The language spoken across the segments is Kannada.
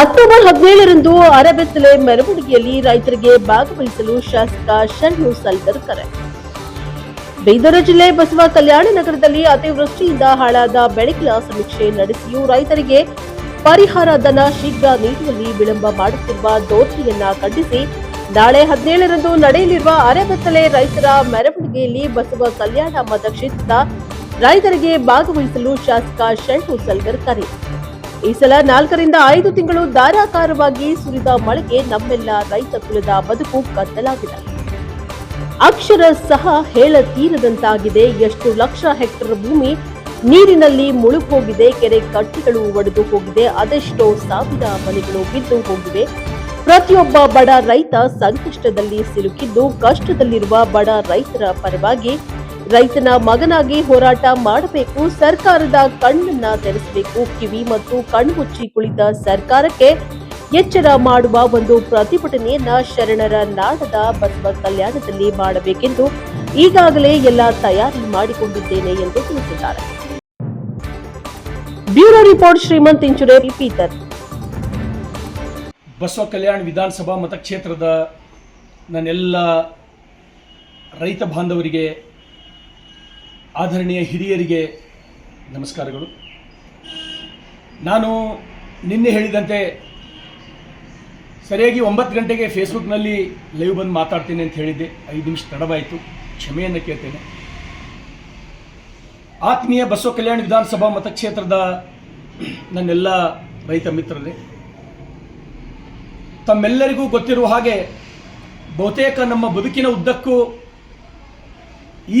ಅಕ್ಟೋಬರ್ ಹದಿನೇಳರಂದು ಅರೆಬೆತ್ತಲೆ ಮೆರವಣಿಗೆಯಲ್ಲಿ ರೈತರಿಗೆ ಭಾಗವಹಿಸಲು ಶಾಸಕ ಶರಣು ಸಲ್ಕರ್ ಕರೆ. ಬೀದರ ಜಿಲ್ಲೆ ಬಸವ ಕಲ್ಯಾಣ ನಗರದಲ್ಲಿ ಅತಿವೃಷ್ಟಿಯಿಂದ ಹಾಳಾದ ಬೆಳೆಗಳ ಸಮೀಕ್ಷೆ ನಡೆಸಿಯೂ ರೈತರಿಗೆ ಪರಿಹಾರ ಧನ ಶೀಘ್ರ ನೀಡುವಲ್ಲಿ ವಿಳಂಬ ಮಾಡುತ್ತಿರುವ ದೋಷಿಯನ್ನ ಖಂಡಿಸಿ, ನಾಳೆ ಹದಿನೇಳರಂದು ನಡೆಯಲಿರುವ ಅರೆಬೆತ್ತಲೆ ರೈತರ ಮೆರವಣಿಗೆಯಲ್ಲಿ ಬಸವ ಕಲ್ಯಾಣ ಮತಕ್ಷೇತ್ರದ ರೈತರಿಗೆ ಭಾಗವಹಿಸಲು ಶಾಸಕ ಶರಣು ಸಲ್ಗರ್ ಕರೆ. ಈ ಸಲ ನಾಲ್ಕರಿಂದ ಐದು ತಿಂಗಳು ಧಾರಾಕಾರವಾಗಿ ಸುರಿದ ಮಳೆಗೆ ನಮ್ಮೆಲ್ಲ ರೈತ ಕುಲದ ಬದುಕು ಕತ್ತಲಾಗಿದೆ. ಅಕ್ಷರ ಸಹ ಹೇಳತೀರದಂತಾಗಿದೆ ಎಷ್ಟು ಲಕ್ಷ ಹೆಕ್ಟರ್ ಭೂಮಿ ನೀರಿನಲ್ಲಿ ಮುಳುಗೋಗಿದೆ ಕೆರೆ ಕಟ್ಟೆಗಳು ಒಡೆದು ಹೋಗಿದೆ. ಅದೆಷ್ಟೋ ಸಾವಿರ ಮನೆಗಳು ಬಿದ್ದು ಹೋಗಿವೆ. ಪ್ರತಿಯೊಬ್ಬ ಬಡ ರೈತ ಸಂಕಷ್ಟದಲ್ಲಿ ಸಿಲುಕಿದ್ದು, ಕಷ್ಟದಲ್ಲಿರುವ ಬಡ ರೈತರ ಪರವಾಗಿ ರೈತನ ಮಗನಾಗಿ ಹೋರಾಟ ಮಾಡಬೇಕು, ಸರ್ಕಾರದ ಕಣ್ಣನ್ನ ತೆರೆಸಬೇಕು, ಕಿವಿ ಮತ್ತು ಕಣ್ಮುಚ್ಚಿ ಕುಳಿತ ಸರ್ಕಾರಕ್ಕೆ ಎಚ್ಚರ ಮಾಡುವ ಒಂದು ಪ್ರತಿಭಟನೆಯನ್ನ ಶರಣರ ನಾಡದ ಬಸವ ಕಲ್ಯಾಣದಲ್ಲಿ ಮಾಡಬೇಕೆಂದು ಈಗಾಗಲೇ ಎಲ್ಲ ತಯಾರಿ ಮಾಡಿಕೊಂಡಿದ್ದೇನೆ ಎಂದು ತಿಳಿಸಿದ್ದಾರೆ. ಬ್ಯೂರೋ ರಿಪೋರ್ಟ್ ಶ್ರೀಮಂತ್ ಇಂಚುರೆ, ಪೀತರ್. ಬಸವ ಕಲ್ಯಾಣ ವಿಧಾನಸಭಾ ಮತಕ್ಷೇತ್ರದ ನನ್ನೆಲ್ಲ ರೈತ ಬಾಂಧವರಿಗೆ ಆದರಣೀಯ ಹಿರಿಯರಿಗೆ ನಮಸ್ಕಾರಗಳು. ನಾನು ನಿನ್ನೆ ಹೇಳಿದಂತೆ ಸರಿಯಾಗಿ ಒಂಬತ್ತು ಗಂಟೆಗೆ ಫೇಸ್ಬುಕ್ನಲ್ಲಿ ಲೈವ್ ಬಂದು ಮಾತಾಡ್ತೀನಿ ಅಂತ ಹೇಳಿದ್ದೆ. ಐದು ನಿಮಿಷ ತಡವಾಯಿತು. ಕ್ಷಮೆಯನ್ನು ಕೇಳ್ತೇನೆ. ಆತ್ಮೀಯ ಬಸವ ಕಲ್ಯಾಣ ವಿಧಾನಸಭಾ ಮತಕ್ಷೇತ್ರದ ನನ್ನೆಲ್ಲ ರೈತ ಮಿತ್ರರೇ, ತಮ್ಮೆಲ್ಲರಿಗೂ ಗೊತ್ತಿರುವ ಹಾಗೆ ಬಹುತೇಕ ನಮ್ಮ ಬದುಕಿನ ಉದ್ದಕ್ಕೂ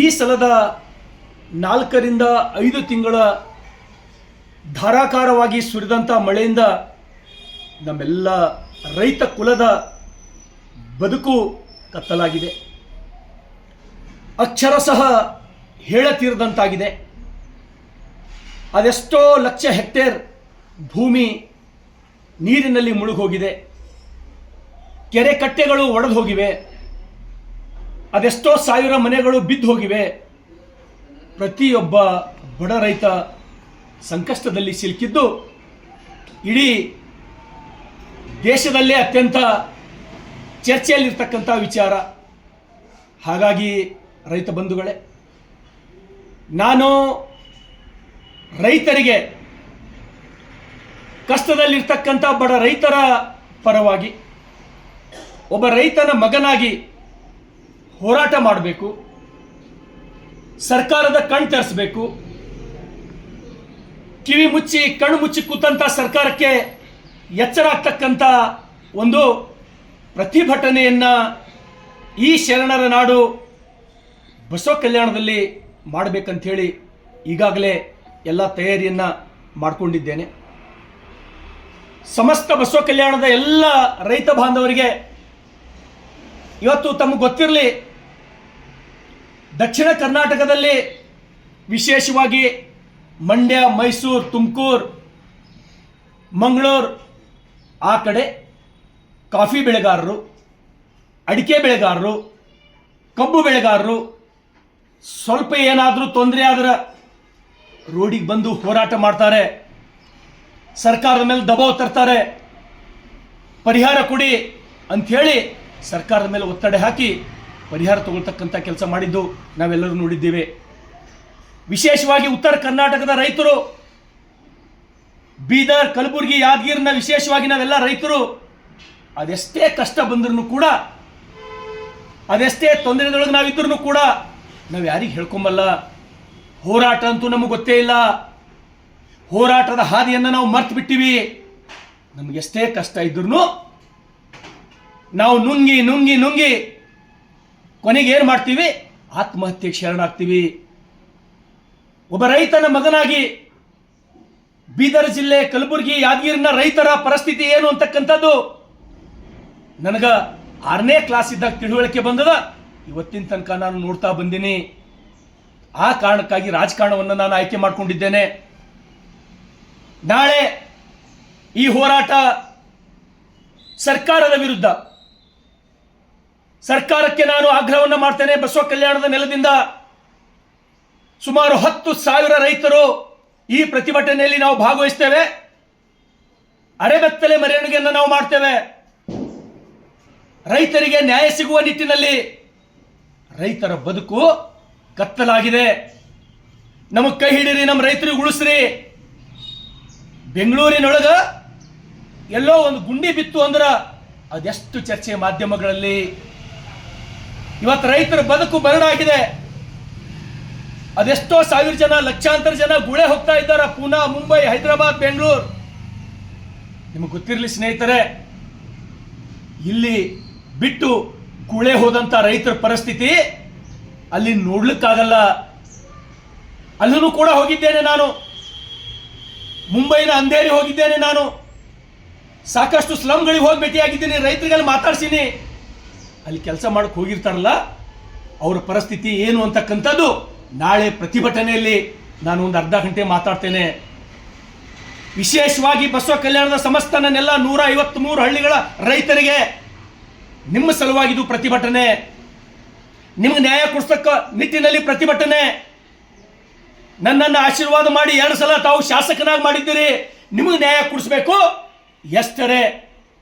ಈ ಸಲದ ನಾಲ್ಕರಿಂದ ಐದು ತಿಂಗಳ ಧಾರಾಕಾರವಾಗಿ ಸುರಿದಂಥ ಮಳೆಯಿಂದ ನಮ್ಮೆಲ್ಲ ರೈತ ಕುಲದ ಬದುಕು ಕತ್ತಲಾಗಿದೆ. ಅಕ್ಷರ ಸಹ ಹೇಳತೀರದಂತಾಗಿದೆ. ಅದೆಷ್ಟೋ ಲಕ್ಷ ಹೆಕ್ಟೇರ್ ಭೂಮಿ ನೀರಿನಲ್ಲಿ ಮುಳುಗೋಗಿದೆ. ಕೆರೆ ಕಟ್ಟೆಗಳು ಒಡೆದು ಹೋಗಿವೆ. ಅದೆಷ್ಟೋ ಸಾವಿರ ಮನೆಗಳು ಬಿದ್ದು ಹೋಗಿವೆ. ಪ್ರತಿಯೊಬ್ಬ ಬಡ ರೈತ ಸಂಕಷ್ಟದಲ್ಲಿ ಸಿಲುಕಿದ್ದು ಇಡೀ ದೇಶದಲ್ಲೇ ಅತ್ಯಂತ ಚರ್ಚೆಯಲ್ಲಿರ್ತಕ್ಕಂಥ ವಿಚಾರ. ಹಾಗಾಗಿ ರೈತ ಬಂಧುಗಳೇ, ನಾನು ರೈತರಿಗೆ ಕಷ್ಟದಲ್ಲಿರ್ತಕ್ಕಂಥ ಬಡ ರೈತರ ಪರವಾಗಿ ಒಬ್ಬ ರೈತನ ಮಗನಾಗಿ ಹೋರಾಟ ಮಾಡಬೇಕು. ಸರ್ಕಾರದ ಕಣ್ ತರಿಸಬೇಕು. ಕಿವಿ ಮುಚ್ಚಿ, ಕಣ್ಣು ಮುಚ್ಚಿ ಕೂತಂಥ ಸರ್ಕಾರಕ್ಕೆ ಎಚ್ಚರ ಆಗ್ತಕ್ಕಂಥ ಒಂದು ಪ್ರತಿಭಟನೆಯನ್ನು ಈ ಶರಣರ ನಾಡು ಬಸವ ಕಲ್ಯಾಣದಲ್ಲಿ ಮಾಡಬೇಕಂಥೇಳಿ ಈಗಾಗಲೇ ಎಲ್ಲ ತಯಾರಿಯನ್ನು ಮಾಡಿಕೊಂಡಿದ್ದೇನೆ. ಸಮಸ್ತ ಬಸವ ಕಲ್ಯಾಣದ ಎಲ್ಲ ರೈತ ಬಾಂಧವರಿಗೆ ಇವತ್ತು ತಮಗೆ ಗೊತ್ತಿರಲಿ ದಕ್ಷಿಣ ಕರ್ನಾಟಕದಲ್ಲಿ ವಿಶೇಷವಾಗಿ ಮಂಡ್ಯ, ಮೈಸೂರು, ತುಮಕೂರು, ಮಂಗಳೂರು, ಆ ಕಡೆ ಕಾಫಿ ಬೆಳೆಗಾರರು, ಅಡಿಕೆ ಬೆಳೆಗಾರರು, ಕಬ್ಬು ಬೆಳೆಗಾರರು ಸ್ವಲ್ಪ ಏನಾದರೂ ತೊಂದರೆ ಆದ್ರೆ ರೋಡಿಗೆ ಬಂದು ಹೋರಾಟ ಮಾಡ್ತಾರೆ. ಸರ್ಕಾರದ ಮೇಲೆ ದಬಾವ್ ತರ್ತಾರೆ. ಪರಿಹಾರ ಕೊಡಿ ಅಂಥೇಳಿ ಸರ್ಕಾರದ ಮೇಲೆ ಒತ್ತಡ ಹಾಕಿ ಪರಿಹಾರ ತಗೊಳ್ತಕ್ಕಂಥ ಕೆಲಸ ಮಾಡಿದ್ದು ನಾವೆಲ್ಲರೂ ನೋಡಿದ್ದೇವೆ. ವಿಶೇಷವಾಗಿ ಉತ್ತರ ಕರ್ನಾಟಕದ ರೈತರು, ಬೀದರ್, ಕಲಬುರಗಿ, ಯಾದಗಿರಿನ ವಿಶೇಷವಾಗಿ ನಾವೆಲ್ಲ ರೈತರು, ಅದೆಷ್ಟೇ ಕಷ್ಟ ಬಂದ್ರೂ ಕೂಡ, ಅದೆಷ್ಟೇ ತೊಂದರೆದೊಳಗೆ ನಾವಿದ್ರೂ ಕೂಡ ನಾವು ಯಾರಿಗೆ ಹೇಳ್ಕೊಂಬಲ್ಲ. ಹೋರಾಟ ಅಂತೂ ನಮಗೆ ಗೊತ್ತೇ ಇಲ್ಲ. ಹೋರಾಟದ ಹಾದಿಯನ್ನು ನಾವು ಮರ್ತು ಬಿಟ್ಟಿವಿ. ನಮಗೆಷ್ಟೇ ಕಷ್ಟ ಇದ್ರೂ ನಾವು ನುಂಗಿ ನುಂಗಿ ನುಂಗಿ ಕೊನೆಗೆ ಏನು ಮಾಡ್ತೀವಿ? ಆತ್ಮಹತ್ಯೆಗೆ ಶರಣಾಗ್ತೀವಿ. ಒಬ್ಬ ರೈತನ ಮಗನಾಗಿ ಬೀದರ್ ಜಿಲ್ಲೆ ಕಲಬುರಗಿ ಯಾದಗಿರಿನ ರೈತರ ಪರಿಸ್ಥಿತಿ ಏನು ಅಂತಕ್ಕಂಥದ್ದು? ನನಗ ಆರನೇ ಕ್ಲಾಸ್ ಇದ್ದಾಗ ತಿಳುವಳಿಕೆ ಬಂದದ. ಇವತ್ತಿನ ತನಕ ನಾನು ನೋಡ್ತಾ ಬಂದೀನಿ. ಆ ಕಾರಣಕ್ಕಾಗಿ ರಾಜಕಾರಣವನ್ನು ನಾನು ಆಯ್ಕೆ ಮಾಡಿಕೊಂಡಿದ್ದೇನೆ. ನಾಳೆ ಈ ಹೋರಾಟ ಸರ್ಕಾರದ ವಿರುದ್ಧ. ಸರ್ಕಾರಕ್ಕೆ ನಾನು ಆಗ್ರಹವನ್ನು ಮಾಡ್ತೇನೆ. ಬಸವ ಕಲ್ಯಾಣದ ನೆಲದಿಂದ ಸುಮಾರು ಹತ್ತು ಸಾವಿರ ರೈತರು ಈ ಪ್ರತಿಭಟನೆಯಲ್ಲಿ ನಾವು ಭಾಗವಹಿಸ್ತೇವೆ. ಅರೆಬೆತ್ತಲೆ ಮೆರವಣಿಗೆಯನ್ನು ನಾವು ಮಾಡ್ತೇವೆ. ರೈತರಿಗೆ ನ್ಯಾಯ ಸಿಗುವ ನಿಟ್ಟಿನಲ್ಲಿ ರೈತರ ಬದುಕು ಕತ್ತಲಾಗಿದೆ. ನಮಗೆ ಕೈ ಹಿಡೀರಿ ನಮ್ಮ ರೈತರಿಗೆ ಉಳಿಸ್ರಿ. ಬೆಂಗಳೂರಿನೊಳಗ ಎಲ್ಲೋ ಒಂದು ಗುಂಡಿ ಬಿತ್ತು ಅಂದ್ರೆ ಅದೆಷ್ಟು ಚರ್ಚೆ ಮಾಧ್ಯಮಗಳಲ್ಲಿ ಇವತ್ತು ರೈತರ ಬದುಕು ಬರಡಾಗಿದೆ ಅದೆಷ್ಟೋ ಸಾವಿರ ಜನ, ಲಕ್ಷಾಂತರ ಜನ ಗುಳೆ ಹೋಗ್ತಾ ಇದ್ದಾರೆ. ಪೂನಾ, ಮುಂಬೈ, ಹೈದರಾಬಾದ್, ಬೆಂಗಳೂರು. ನಿಮಗೆ ಗೊತ್ತಿರಲಿ ಸ್ನೇಹಿತರೆ, ಇಲ್ಲಿ ಬಿಟ್ಟು ಗುಳೆ ಹೋದಂತ ರೈತರ ಪರಿಸ್ಥಿತಿ ಅಲ್ಲಿ ನೋಡ್ಲಿಕ್ಕಾಗಲ್ಲ. ಅಲ್ಲೂ ಕೂಡ ಹೋಗಿದ್ದೇನೆ ನಾನು. ಮುಂಬೈನ ಅಂಧೇರಿ ಹೋಗಿದ್ದೇನೆ ನಾನು. ಸಾಕಷ್ಟು ಸ್ಲಮ್ಗಳಿಗೆ ಹೋಗಿ ಭೇಟಿಯಾಗಿದ್ದೀನಿ. ರೈತರಿಗೆಲ್ಲ ಮಾತಾಡ್ಸೀನಿ. ಅಲ್ಲಿ ಕೆಲಸ ಮಾಡಕ್ಕೆ ಹೋಗಿರ್ತಾರಲ್ಲ, ಅವರ ಪರಿಸ್ಥಿತಿ ಏನು ಅಂತಕ್ಕಂಥದ್ದು ನಾಳೆ ಪ್ರತಿಭಟನೆಯಲ್ಲಿ ನಾನು ಒಂದು ಅರ್ಧ ಗಂಟೆ ಮಾತಾಡ್ತೇನೆ. ವಿಶೇಷವಾಗಿ ಬಸವ ಕಲ್ಯಾಣದ ಸಮಸ್ತ ನನ್ನೆಲ್ಲ ನೂರ ಐವತ್ಮೂರು ಹಳ್ಳಿಗಳ ರೈತರಿಗೆ ನಿಮ್ಮ ಸಲುವಾಗಿದ್ದು ಪ್ರತಿಭಟನೆ. ನಿಮ್ಗೆ ನ್ಯಾಯ ಕೊಡ್ಸಕ್ಕ ನಿಟ್ಟಿನಲ್ಲಿ ಪ್ರತಿಭಟನೆ. ನನ್ನನ್ನು ಆಶೀರ್ವಾದ ಮಾಡಿ ಎರಡು ಸಲ ತಾವು ಶಾಸಕನಾಗಿ ಮಾಡಿದ್ದೀರಿ. ನಿಮಗೆ ನ್ಯಾಯ ಕೊಡಿಸ್ಬೇಕು. ಎಷ್ಟರೆ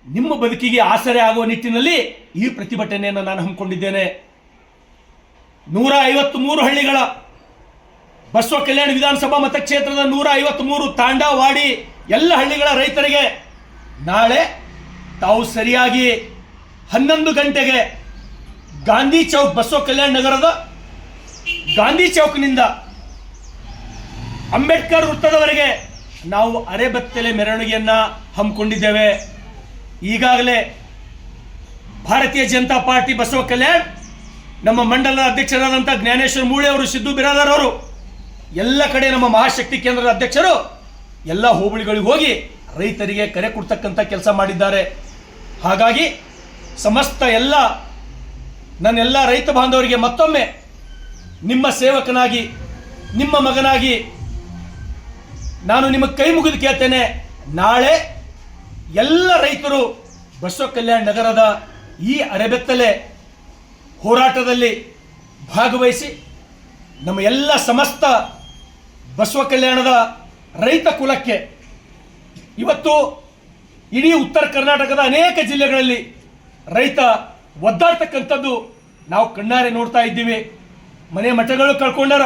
ನಿಮ್ಮ ಬದುಕಿಗೆ ಆಸರೆ ಆಗುವ ನಿಟ್ಟಿನಲ್ಲಿ ಈ ಪ್ರತಿಭಟನೆಯನ್ನು ನಾನು ಹಮ್ಮಿಕೊಂಡಿದ್ದೇನೆ. ನೂರ ಐವತ್ಮೂರು ಹಳ್ಳಿಗಳ ಬಸವ ಕಲ್ಯಾಣ ವಿಧಾನಸಭಾ ಮತಕ್ಷೇತ್ರದ ನೂರ ಐವತ್ಮೂರು ತಾಂಡ ವಾಡಿ ಎಲ್ಲ ಹಳ್ಳಿಗಳ ರೈತರಿಗೆ ನಾಳೆ ತಾವು ಸರಿಯಾಗಿ ಹನ್ನೊಂದು ಗಂಟೆಗೆ ಗಾಂಧಿ ಚೌಕ್, ಬಸವ ಕಲ್ಯಾಣ ನಗರದ ಗಾಂಧಿ ಚೌಕ್ನಿಂದ ಅಂಬೇಡ್ಕರ್ ವೃತ್ತದವರೆಗೆ ನಾವು ಅರೆಬತ್ತಲೆ ಮೆರವಣಿಗೆಯನ್ನು ಹಮ್ಮಿಕೊಂಡಿದ್ದೇವೆ. ಈಗಾಗಲೇ ಭಾರತೀಯ ಜನತಾ ಪಾರ್ಟಿ ಬಸವ ಕಲ್ಯಾಣ್, ನಮ್ಮ ಮಂಡಲ ಅಧ್ಯಕ್ಷರಾದಂಥ ಜ್ಞಾನೇಶ್ವರ ಮೂಳೆ ಅವರು, ಸಿದ್ದು ಬಿರಾದಾರ್ ಅವರು, ಎಲ್ಲ ಕಡೆ ನಮ್ಮ ಮಹಾಶಕ್ತಿ ಕೇಂದ್ರದ ಅಧ್ಯಕ್ಷರು, ಎಲ್ಲ ಹೋಬಳಿಗಳಿಗೆ ಹೋಗಿ ರೈತರಿಗೆ ಕರೆ ಕೊಡ್ತಕ್ಕಂಥ ಕೆಲಸ ಮಾಡಿದ್ದಾರೆ. ಹಾಗಾಗಿ ಸಮಸ್ತ ಎಲ್ಲ ನನ್ನೆಲ್ಲ ರೈತ ಬಾಂಧವರಿಗೆ ಮತ್ತೊಮ್ಮೆ ನಿಮ್ಮ ಸೇವಕನಾಗಿ, ನಿಮ್ಮ ಮಗನಾಗಿ ನಾನು ನಿಮಗೆ ಕೈ ಮುಗಿದು ಕೇಳ್ತೇನೆ. ನಾಳೆ ಎಲ್ಲ ರೈತರು ಬಸವ ಕಲ್ಯಾಣ ನಗರದ ಈ ಅರೆಬೆತ್ತಲೆ ಹೋರಾಟದಲ್ಲಿ ಭಾಗವಹಿಸಿ ನಮ್ಮ ಎಲ್ಲ ಸಮಸ್ತ ಬಸವ ಕಲ್ಯಾಣದ ರೈತ ಕುಲಕ್ಕೆ ಇವತ್ತು ಇಡೀ ಉತ್ತರ ಕರ್ನಾಟಕದ ಅನೇಕ ಜಿಲ್ಲೆಗಳಲ್ಲಿ ರೈತ ಒದ್ದಾಡ್ತಕ್ಕಂಥದ್ದು ನಾವು ಕಣ್ಣಾರೆ ನೋಡ್ತಾ ಇದ್ದೀವಿ. ಮನೆ ಮಠಗಳು ಕಳ್ಕೊಂಡಾರ,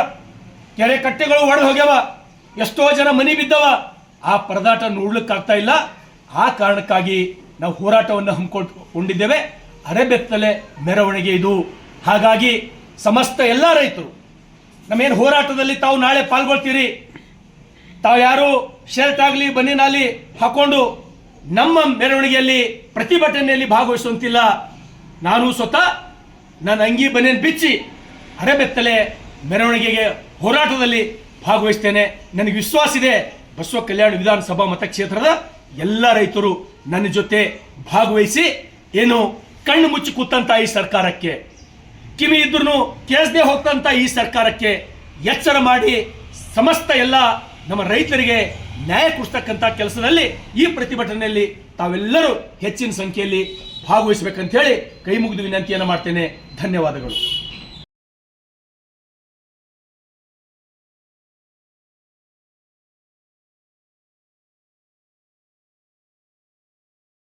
ಕೆರೆ ಕಟ್ಟೆಗಳು ಒಡೆದು ಹೋಗ್ಯಾವ, ಎಷ್ಟೋ ಜನ ಮನಿ ಬಿದ್ದವ, ಆ ಪರದಾಟ ನೋಡ್ಲಿಕ್ಕಾಗ್ತಾ ಇಲ್ಲ. ಆ ಕಾರಣಕ್ಕಾಗಿ ನಾವು ಹೋರಾಟವನ್ನು ಹಮ್ಮಿಕೊಂಡಿದ್ದೇವೆ ಅರೆಬೆತ್ತಲೆ ಮೆರವಣಿಗೆ ಇದು. ಹಾಗಾಗಿ ಸಮಸ್ತ ಎಲ್ಲ ರೈತರು, ನಮ್ಮೇನು ಹೋರಾಟದಲ್ಲಿ ತಾವು ನಾಳೆ ಪಾಲ್ಗೊಳ್ತೀರಿ? ತಾವು ಯಾರು ಶರ್ಟ್ ಆಗಲಿ ಬನ್ನಿನಾಲಿ ಹಾಕೊಂಡು ನಮ್ಮ ಮೆರವಣಿಗೆಯಲ್ಲಿ ಪ್ರತಿಭಟನೆಯಲ್ಲಿ ಭಾಗವಹಿಸುವಂತಿಲ್ಲ. ನಾನು ಸ್ವತಃ ನನ್ನ ಅಂಗಿ ಬನಿಯನ್ನು ಬಿಚ್ಚಿ ಅರೆಬೆತ್ತಲೆ ಮೆರವಣಿಗೆಗೆ ಹೋರಾಟದಲ್ಲಿ ಭಾಗವಹಿಸ್ತೇನೆ. ನನಗೆ ವಿಶ್ವಾಸ ಇದೆ. ಬಸವ ಕಲ್ಯಾಣ ವಿಧಾನಸಭಾ ಮತಕ್ಷೇತ್ರದ ಎಲ್ಲ ರೈತರು ನನ್ನ ಜೊತೆ ಭಾಗವಹಿಸಿ ಏನು ಕಣ್ಣು ಮುಚ್ಚಿ ಕೂತಂತ ಈ ಸರ್ಕಾರಕ್ಕೆ, ಕಿವಿ ಇದ್ರೂ ಕೇಸದೆ ಹೋಗ್ತಂತ ಈ ಸರ್ಕಾರಕ್ಕೆ ಎಚ್ಚರ ಮಾಡಿ ಸಮಸ್ತ ಎಲ್ಲ ನಮ್ಮ ರೈತರಿಗೆ ನ್ಯಾಯ ಕೊಡಿಸ್ತಕ್ಕಂಥ ಕೆಲಸದಲ್ಲಿ ಈ ಪ್ರತಿಭಟನೆಯಲ್ಲಿ ತಾವೆಲ್ಲರೂ ಹೆಚ್ಚಿನ ಸಂಖ್ಯೆಯಲ್ಲಿ ಭಾಗವಹಿಸಬೇಕಂತ ಹೇಳಿ ಕೈ ಮುಗಿದು ವಿನಂತಿಯನ್ನು ಮಾಡ್ತೇನೆ. ಧನ್ಯವಾದಗಳು.